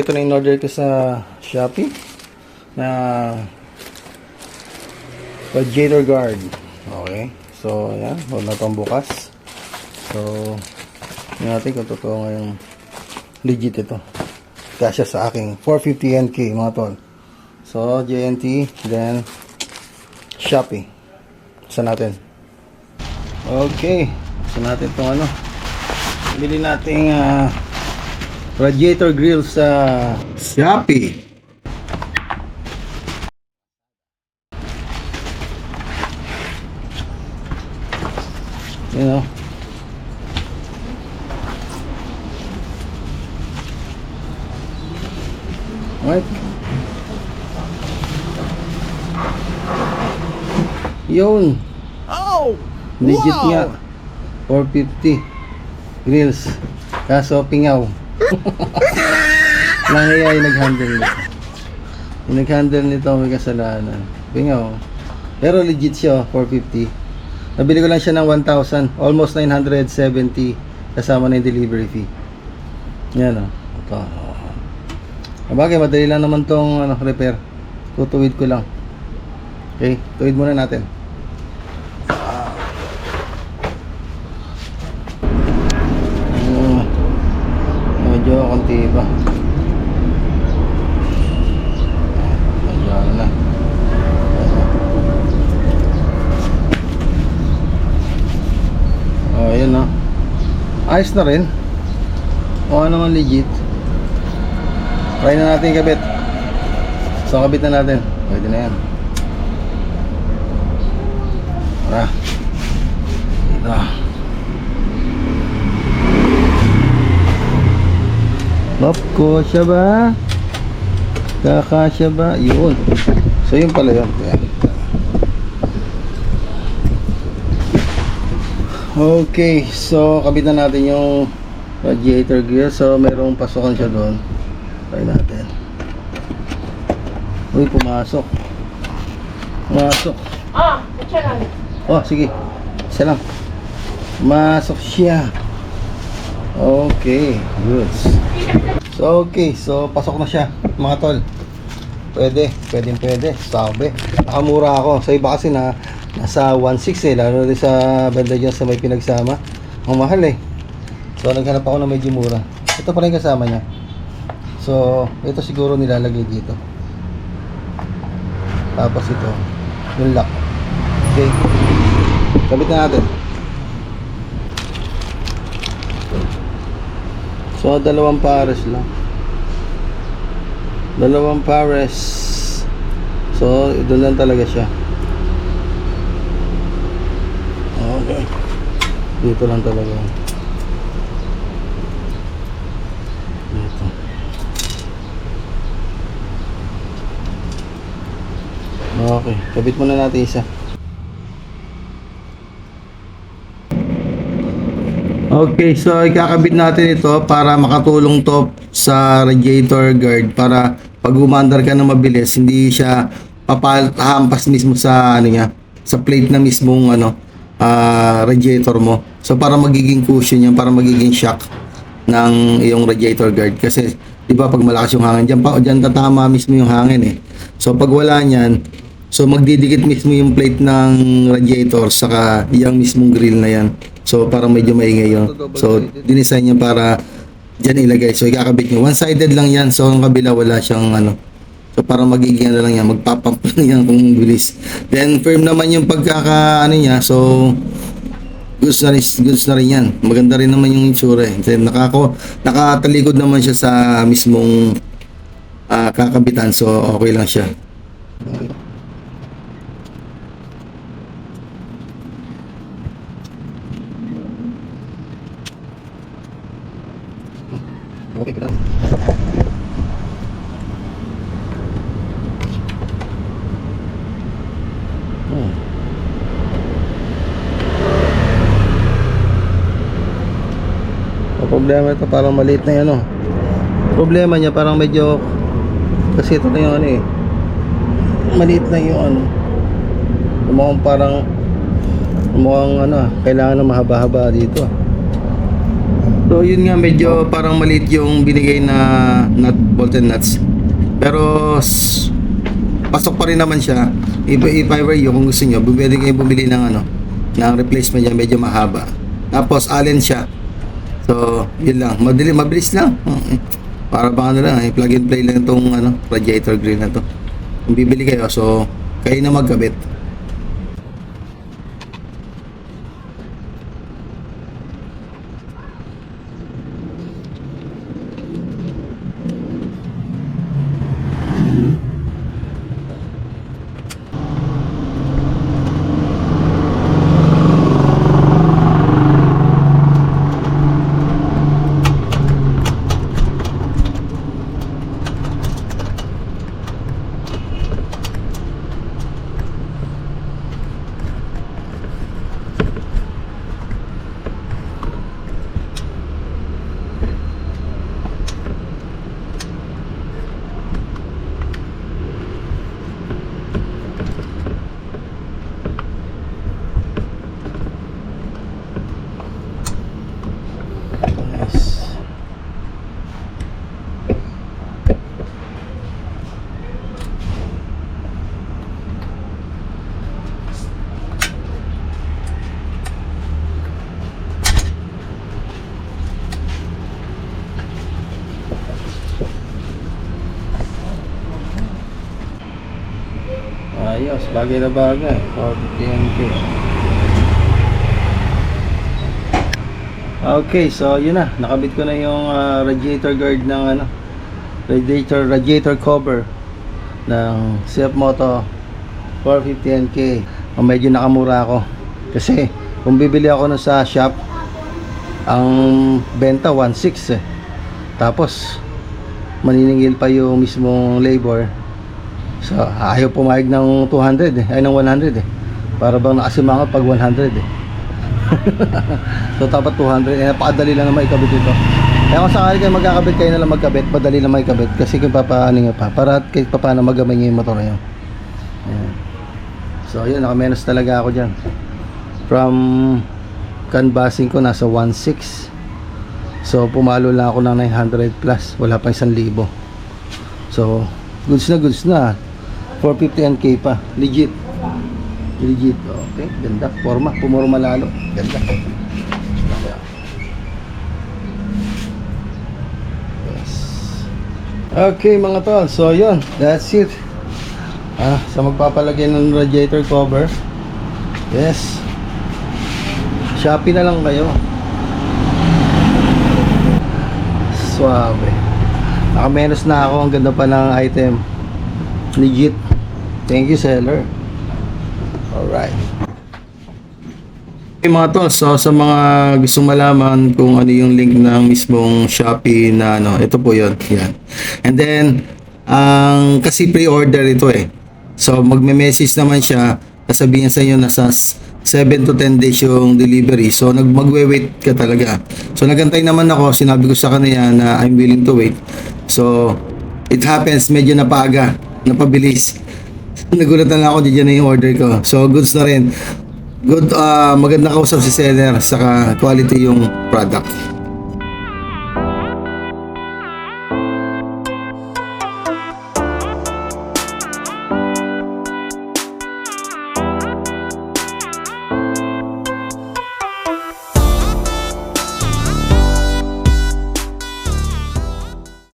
ito na in-order ko sa Shopee na radiator guard. Okay. So, yan. Huwag na itong bukas. So, tingnan natin kung totoo nga yung legit ito. Kasya sa aking 450 NK mga tol. So, JNT, then Shopee. Sa natin. Okay. Sa natin itong ano. Bili nating ah, radiator grill sa Shopee. You know. Right. Yun. Oh! Legit nga. 450 grills. Kaso pingaw. Nangyayari yung nag-handle nito. Yung nag-handle nito may kasalanan. Pingaw. Pero legit siya, 450. Nabili ko lang siya ng 1,000. Almost 970 kasama na yung delivery fee. Yan o. Ito. Bagay, madali lang naman tong ano, repair. Tutuwid ko lang. Okay, tuwid muna natin. Medyo ano na. Oh, ayun na. Ayos na rin. O ano naman legit. Try na natin kabit. So, kabit na natin. Pwede na yan. Tara. Dito. Lop ko siya ba? Kakasya ba? Yun. So yun pala yun. Ayan. Okay, so kabit na natin yung radiator gear. So merong pasokan siya doon. Try natin. Uy, pumasok. Pumasok. Ah, kacang. Oh, sige. Isa lang. Masok siya. Okay, good. So, okay. So, pasok na siya, mga tol. Pwede, pwede, pwede. Sabi. Nakamura ako. Sa iba kasi na nasa 1.6 eh. Lalo din sa banda dyan sa may pinagsama. Ang mahal eh. So, naghanap ako ng medyo mura. Ito pala yung kasama niya. So, ito siguro nilalagay dito. Tapos ito, yung lock. Okay. Kabit na natin. So, dalawang pares lang. Dalawang pares. So, doon lang talaga siya. Okay. Dito lang talaga. Dito. Okay. Kabit muna natin isa. Okay, so ikakabit natin ito para makatulong to sa radiator guard para pag umandar ka na mabilis, hindi siya papahampas mismo sa ano niya, sa plate na mismong ano, ah, radiator mo. So para magiging cushion yan, para magiging shock ng iyong radiator guard kasi 'di ba pag malakas yung hangin diyan pa diyan tatama mismo yung hangin eh. So pag wala niyan, so magdidikit mismo yung plate ng radiator saka yung mismong grill na yan. So para medyo maingay yun. So dinisign niya para diyan ilagay. So ikakabit niyo. One-sided lang yan. So ang kabila wala siyang ano. So para magiging ano lang yan, magpapump lang yan kung bilis. Then firm naman yung pagkaka ano niya. So goods na rin, goods na rin yan. Maganda rin naman yung itsura eh. Nakako, nakatalikod naman siya sa mismong ah, kakabitan. So okay lang siya. Okay, good. Hmm. Ang problema ito parang maliit na yan oh. Problema niya parang medyo kasi ito na yung ano eh. Maliit na yung ano. Mukhang parang mukhang ano ah, kailangan na mahaba-haba dito. ah. So yun nga medyo parang maliit yung binigay na nut bolt and nuts. Pero pasok pa rin naman siya. If, if I were you, kung gusto nyo, bumili kayo bumili ng ano, ng replacement niya medyo mahaba. Tapos allen siya. So, yun lang. Madali, mabilis lang. Para bang ano lang, eh, plug and play lang itong ano, radiator grill na to. Kung bibili kayo, so kayo na magkabit. Yes. Ayos, bagay na bagay. 40 Okay, so yun na. Nakabit ko na yung ah, radiator guard ng ano, radiator radiator cover ng CF Moto 450NK. Oh, medyo nakamura ako. Kasi kung bibili ako nun sa shop, ang benta 1.6 eh. Tapos maniningil pa yung mismong labor. So ayaw pumayag ng 200 eh, ay ng 100 eh. Para bang nakasimangot pag 100 eh. so dapat 200 eh napakadali lang naman ikabit ito. Kaya kung sakali kayo magkakabit kayo na lang magkabit. Madali lang ikabit kasi kung papaano nyo pa para kahit papaano magamay nyo yung motor nyo Ayan. so yun nakamenos talaga ako dyan. From canvassing ko nasa 1.6 so pumalo lang ako ng 900 plus. Wala pa 1,000 so goods na goods na 450 NK pa. Legit. Legit. Okay ganda. Forma pumorma lalo ganda. Yes. okay mga tol. So yun. That's it. Ah, sa magpapalagay ng radiator cover. Yes. Shopee na lang kayo. Suave. Nakamenos na ako. Ang ganda pa ng item. Legit thank you seller Alright. Okay mga tol, so sa mga gustong malaman kung ano yung link ng mismong Shopee na ano, ito po yun. Yan. And then, ang kasi pre-order ito eh. So magme-message naman siya, sasabihin sa inyo na sa 7 to 10 days yung delivery. So nag magwe-wait ka talaga. So nagantay naman ako, sinabi ko sa kanya na I'm willing to wait. So it happens medyo napaga, napabilis. Nagulat na lang ako diyan na yung order ko. So goods na rin. Good uh, maganda kausap si seller saka quality yung product.